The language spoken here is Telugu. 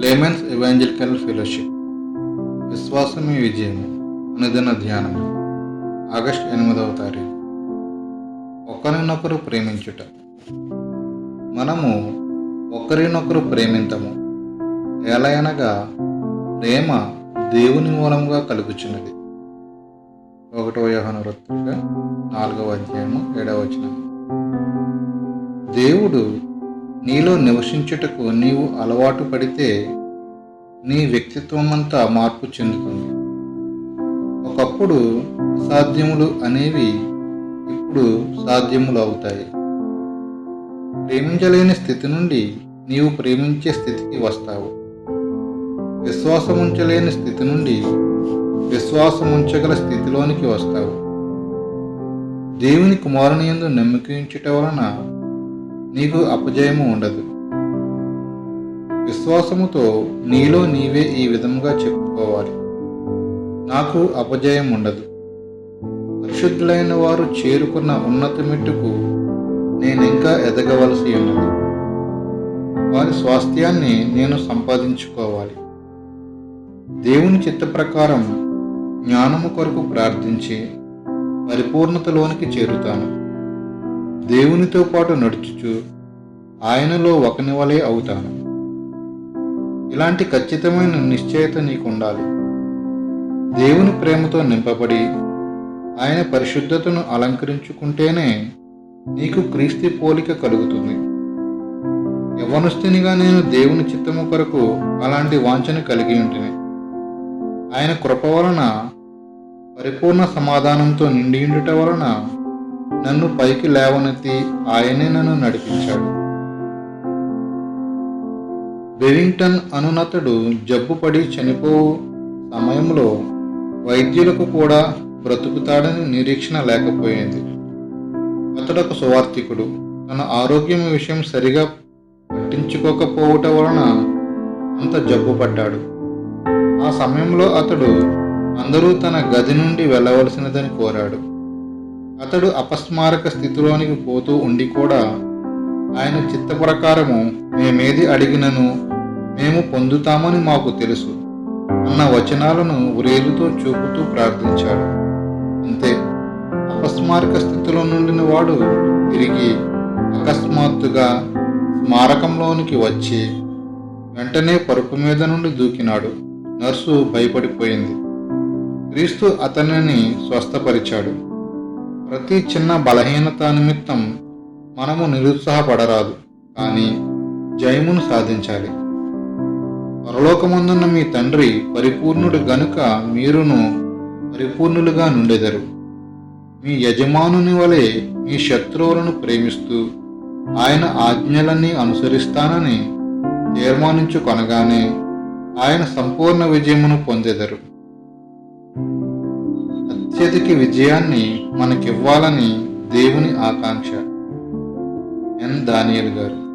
లేమెన్స్ ఎవాంజలికల్ ఫెలోషిప్ విశ్వాసమే విజయము అనుదిన ధ్యానం ఆగస్ట్ ఎనిమిదవ తారీఖు ఒకరినొకరు ప్రేమించుట మనము ఒకరినొకరు ప్రేమింతము ఎలాయనగా ప్రేమ దేవుని మూలంగా కలుగుచున్నది ఒకటో యోహన వృత్తిక నాలుగవ అధ్యాయము ఏడవ వచనం దేవుడు నీలో నివసించుటకు నీవు అలవాటు పడితే నీ వ్యక్తిత్వం అంతా మార్పు చెందుతుంది. ఒకప్పుడు అసాధ్యములు అనేవి ఇప్పుడు సాధ్యములు అవుతాయి. ప్రేమించలేని స్థితి నుండి నీవు ప్రేమించే స్థితికి వస్తావు. విశ్వాసం ఉంచలేని స్థితి నుండి విశ్వాసం ఉంచగల స్థితిలోనికి వస్తావు. దేవుని కుమారుని యందు నమ్మకించుట వలన నీకు అపజయము ఉండదు. విశ్వాసముతో నీలో నీవే ఈ విధముగా చెప్పుకోవాలి. నాకు అపజయం ఉండదు. పరిశుద్ధులైన వారు చేరుకున్న ఉన్నత మెట్టుకు నేను ఇంకా ఎదగవలసి ఉన్నది. వారి స్వాస్థ్యాన్ని నేను సంపాదించుకోవాలి. దేవుని చిత్త ప్రకారం జ్ఞానము కొరకు ప్రార్థించి పరిపూర్ణతలోనికి చేరుతాను. దేవునితో పాటు నడుచుచు ఆయనలో ఒకని వలె అవుతాను. ఇలాంటి ఖచ్చితమైన నిశ్చయత నీకు ఉండాలి దేవుని ప్రేమతో నింపబడి ఆయన పరిశుద్ధతను అలంకరించుకుంటేనే నీకు క్రీస్తు పోలిక కలుగుతుంది. యవనస్తునిగా నేను దేవుని చిత్తము కొరకు అలాంటి వాంఛన కలిగి ఉంటుంది ఆయన కృప వలన పరిపూర్ణ సమాధానంతో నిండియుండుట వలన నన్ను పైకి లేవనెత్తి ఆయనే నన్ను నడిపించాడు. బెవింగ్టన్ అనునతడు జబ్బుపడి చనిపో సమయంలో వైద్యులకు కూడా బ్రతుకుతాడని నిరీక్షణ లేకపోయింది. అతడు ఒక సువార్థికుడు. తన ఆరోగ్యం విషయం సరిగా పట్టించుకోకపోవట వలన అంత జబ్బు పడ్డాడు ఆ సమయంలో అతడు అందరూ తన గది నుండి వెళ్ళవలసినదని కోరాడు. అతడు అపస్మారక స్థితిలోనికి పోతూ ఉండి కూడా ఆయన చిత్త ప్రకారము మేమేది అడిగినను మేము పొందుతామని మాకు తెలుసు అన్న వచనాలను వ్రేలుతో చూపుతూ ప్రార్థించాడు. అంతే. అపస్మారక స్థితిలో నుండిన వాడు తిరిగి అకస్మాత్తుగా స్మారకంలోనికి వచ్చి వెంటనే పరుపు మీద నుండి దూకినాడు. నర్సు భయపడిపోయింది. క్రీస్తు అతనిని స్వస్థపరిచాడు. ప్రతి చిన్న బలహీనత నిమిత్తం మనము నిరుత్సాహపడరాదు కానీ జయమును సాధించాలి. పరలోకమందున్న మీ తండ్రి పరిపూర్ణుడు గనుక మీరును పరిపూర్ణులుగా నుండెదరు. మీ యజమానుని వలె మీ శత్రువులను ప్రేమిస్తూ ఆయన ఆజ్ఞలన్నీ అనుసరిస్తానని తీర్మానించుకొనగానే ఆయన సంపూర్ణ విజయమును పొందెదరు. అత్యధిక విజయాన్ని మనకివ్వాలని దేవుని ఆకాంక్ష. ఎన్. దానియల్ గారు.